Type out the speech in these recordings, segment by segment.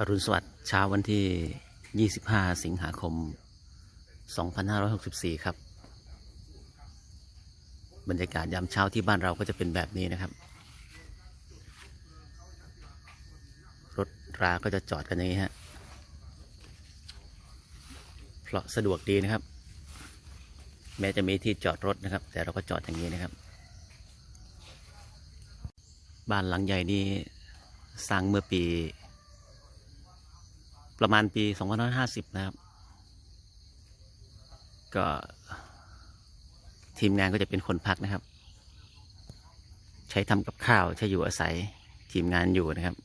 อรุณสวัสดิ์เช้าวันที่ 25 สิงหาคม 2564 ครับ บรรยากาศยามเช้าที่บ้านเราก็จะเป็นแบบนี้นะครับ รถราก็จะจอดกันอย่างนี้ฮะ เพราะสะดวกดีนะครับ แม้จะมีที่จอดรถนะครับ แต่เราก็จอดอย่างนี้นะครับ บ้านหลังใหญ่นี้สร้างเมื่อปี ประมาณปี 2550 นะครับ ก็ ทีมงานก็จะเป็นคนพักนะครับ ใช้ทำกับข้าว ใช้อยู่อาศัยทีมงานอยู่นะครับ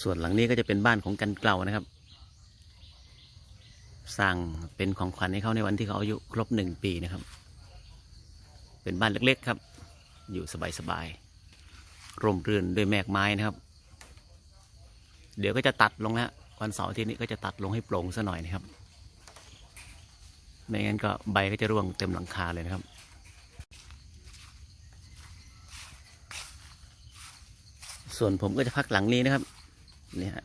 ส่วนหลังนี้ก็จะเป็นบ้านของกันเกลานะครับ สร้างเป็นของขวัญให้เขาในวันที่เขาอายุครบหนึ่งปีนะครับ เป็นบ้านเล็กๆครับ อยู่สบายๆร่มรื่นด้วยแมกไม้นะครับ เดี๋ยวก็จะตัดลงนะวันเสาร์ที่นี้ก็จะตัดลงให้โปร่งซะหน่อยนะครับ ไม่งั้นก็ใบก็จะร่วงเต็มหลังคาเลยนะครับส่วนผมก็จะพักหลังนี้นะครับนี่ฮะ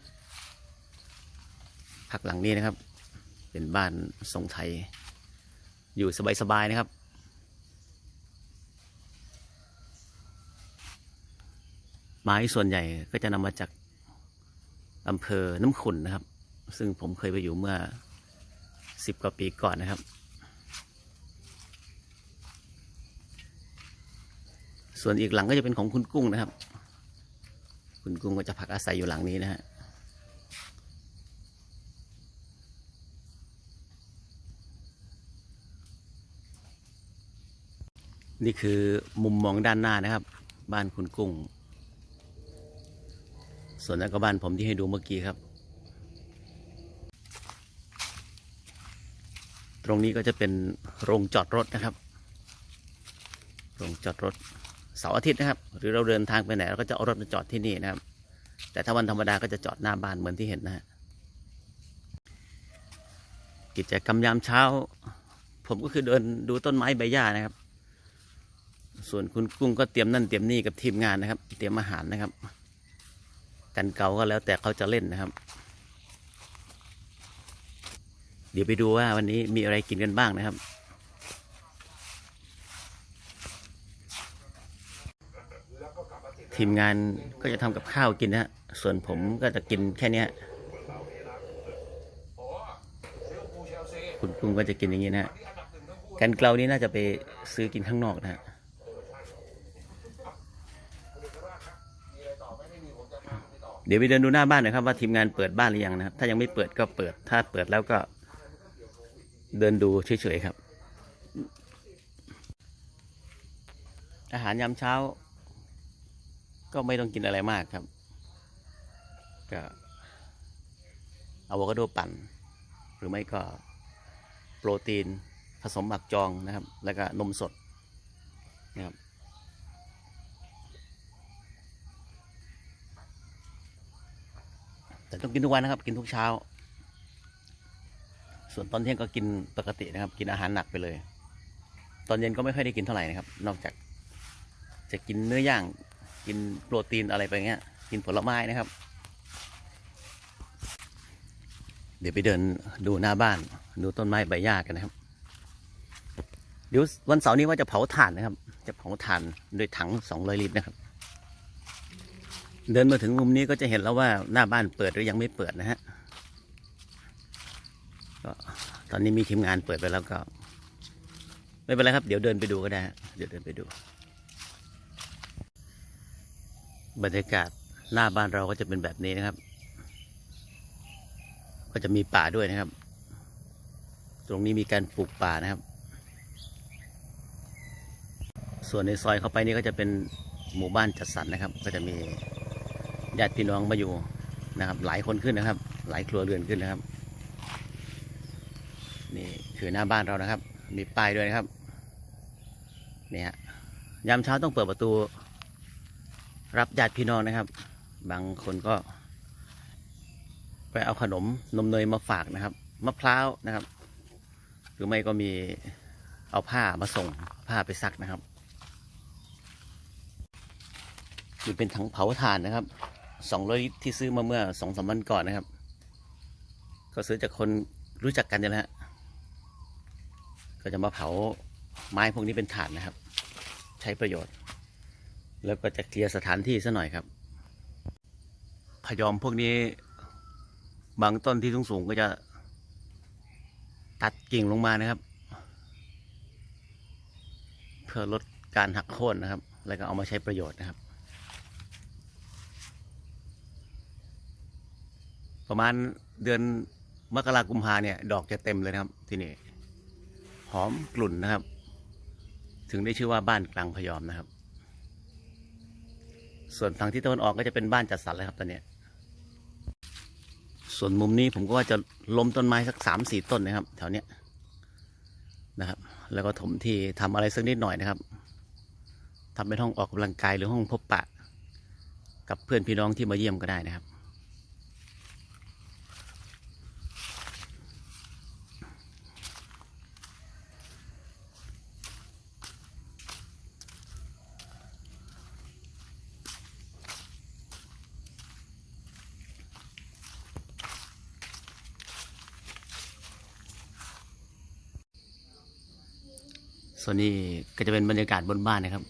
พักหลังนี้นะครับ เป็นบ้านทรงไทย อยู่สบายๆนะครับ ไม้ส่วนใหญ่ก็จะนำมาจาก อำเภอน้ำขุนนะครับ ซึ่งผมเคยไปอยู่เมื่อสิบกว่าปีก่อนนะครับ ส่วนอีกหลังก็จะเป็นของคุณกุ้งนะครับ คุณกุ้งก็จะพักอาศัยอยู่หลังนี้นะฮะนี่คือมุมมองด้านหน้านะครับ บ้านคุณกุ้ง ส่วนนั้นก็บ้านผมที่ให้ดูเมื่อกี้ครับ ตรงนี้ก็จะเป็นโรงจอดรถนะครับ โรงจอดรถเสาร์อาทิตย์นะครับ หรือเราเดินทางไปไหนเราก็จะเอารถมาจอดที่นี่นะครับ แต่ถ้าวันธรรมดาก็จะจอดหน้าบ้านเหมือนที่เห็นนะฮะกิจกรรมยามเช้า ผมก็คือเดินดูต้นไม้ใบหญ้านะครับ ส่วนคุณกุ้งก็เตรียมนั่นเตรียมนี่กับทีมงานนะครับ เตรียมอาหารนะครับ กันเก่าก็แล้วแต่เขาจะเล่นนะครับ เดี๋ยวไปดูว่าวันนี้มีอะไรกินกันบ้างนะครับ ทีมงานก็จะทำกับข้าวกินนะฮะส่วนผมก็จะกินแค่นี้คุณกุ้งก็จะกินอย่างนี้นะฮะกันเกลานี้น่าจะไปซื้อกินข้างนอกนะฮะ เดี๋ยวไปเดินดูหน้าบ้านหนะครับว่าทีมงานเปิดบ้านหรือยังนะครับถ้ายังไม่เปิดก็เปิด ถ้าเปิดแล้วก็เดินดูเฉยๆครับ อาหารยามเช้า ก็ไม่ต้องกินอะไรมากครับก็อะโวคาโดปั่น หรือไม่ก็โปรตีนผสมหมักจองนะครับ แล้วก็นมสดนะครับ ต้องกินทุกวันนะครับ กินทุกเช้า ส่วนตอนเที่ยงก็กินปกตินะครับ กินอาหารหนักไปเลย ตอนเย็นก็ไม่ค่อยได้กินเท่าไหร่นะครับ นอกจาก จะกินเนื้อย่างกินโปรตีนอะไรไปเงี้ย กินผลไม้นะครับ เดี๋ยวไปเดินดูหน้าบ้าน ดูต้นไม้ใบหญ้ากันนะครับ เดี๋ยววันเสาร์นี้ว่าจะเผาถ่านนะครับ จะเผาถ่านด้วยถังสองร้อยลิตรนะครับ เดินมาถึงมุมนี้ก็จะเห็นแล้วว่าหน้าบ้านเปิดหรือยังไม่เปิดนะฮะก็ตอนนี้มีทีมงานเปิดไปแล้วก็ ไม่เป็นไรครับ เดี๋ยวเดินไปดูก็ได้ฮะเดี๋ยวเดินไปดู บรรยากาศหน้าบ้านเราก็จะเป็นแบบนี้นะครับ ก็จะมีป่าด้วยนะครับ ตรงนี้มีการปลูกป่านะครับ ส่วนในซอยเข้าไปนี่ก็จะเป็นหมู่บ้านจัดสรรนะครับ ก็จะมี ญาติพี่น้องมาอยู่นะครับ หลายคนขึ้นนะครับ หลายครัวเรือนขึ้นนะครับ นี่คือหน้าบ้านเรานะครับ มีป้ายด้วยนะครับเนี่ยยามเช้าต้องเปิดประตู รับญาติพี่น้องนะครับ บางคนก็ ไปเอาขนมนมเนยมาฝากนะครับมะพร้าวนะครับ หรือไม่ก็มีเอาผ้ามาส่งผ้าไปซักนะครับนี่เป็นถังเผาถ่านนะครับ สองร้อยลิตรที่ซื้อมาเมื่อสองสามวันก่อนนะครับ ก็ซื้อจากคนรู้จักกันนี่แหละฮะก็จะมาเผาไม้พวกนี้เป็นถ่านนะครับ ใช้ประโยชน์ แล้วก็จะเคลียร์สถานที่ซะหน่อยครับ พยอมพวกนี้บางต้นที่สูงๆก็จะตัดกิ่งลงมานะครับ เพื่อลดการหักโค่นนะครับ แล้วก็เอามาใช้ประโยชน์นะครับ ประมาณเดือนมกรากุมภาเนี่ย ดอกจะเต็มเลยนะครับ ที่นี่หอมกลุ่นนะครับ ถึงได้ชื่อว่าบ้านกลางพยอมนะครับ ส่วนฝั่งที่ตะวันออกก็จะเป็นบ้านจัดสรรเลยครับตอนนี้ส่วนมุมนี้ผมก็ว่าจะล้มต้นไม้สักสามสี่ต้นนะครับ แถวเนี้ยนะครับ แล้วก็ถมที่ทำอะไรสักนิดหน่อยนะครับทำเป็นห้องออกกำลังกายหรือห้องพบปะ กับเพื่อนพี่น้องที่มาเยี่ยมก็ได้นะครับ ส่วนนี้ก็จะเป็นบรรยากาศบนบ้านนะครับ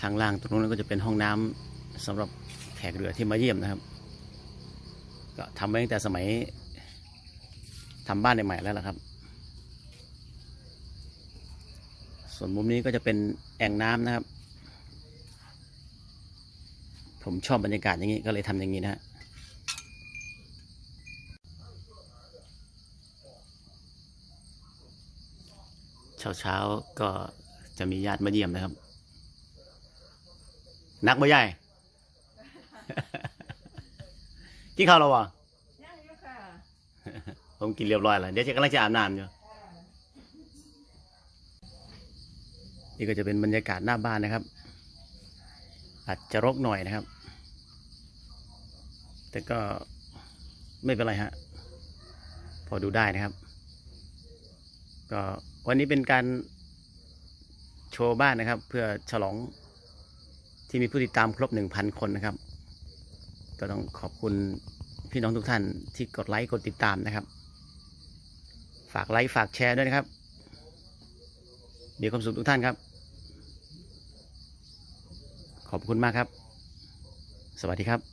ข้างล่างตรงนู้นก็จะเป็นห้องน้ำสำหรับแขกเรือที่มาเยี่ยมนะครับ ก็ทำไว้ตั้งแต่สมัยทำบ้านใหม่ๆแล้วล่ะครับ ส่วนมุมนี้ก็จะเป็นแอ่งน้ำนะครับ ผมชอบบรรยากาศอย่างนี้ก็เลยทำอย่างนี้นะฮะ เช้าเช้าๆก็จะมีญาติมาเยี่ยมนะครับ นักบ่ใหญ่กินข้าวแล้ววะยังอยู่ค่ะ ผมกินเรียบร้อยแล้วเดี๋ยวจะกำลังจะอาบน้ำอยู่นี่ก็จะเป็นบรรยากาศหน้าบ้านนะครับ อาจจะรกหน่อยนะครับ แต่ก็ไม่เป็นไรฮะ พอดูได้นะครับ ก็วันนี้เป็นการโชว์บ้านนะครับ เพื่อฉลองที่มีผู้ติดตามครบหนึ่งพันคนนะครับ ก็ต้องขอบคุณพี่น้องทุกท่านที่กดไลค์กดติดตามนะครับ ฝากไลค์ฝากแชร์ด้วยนะครับ มีความสุขทุกท่านครับ ขอบคุณมากครับ สวัสดีครับ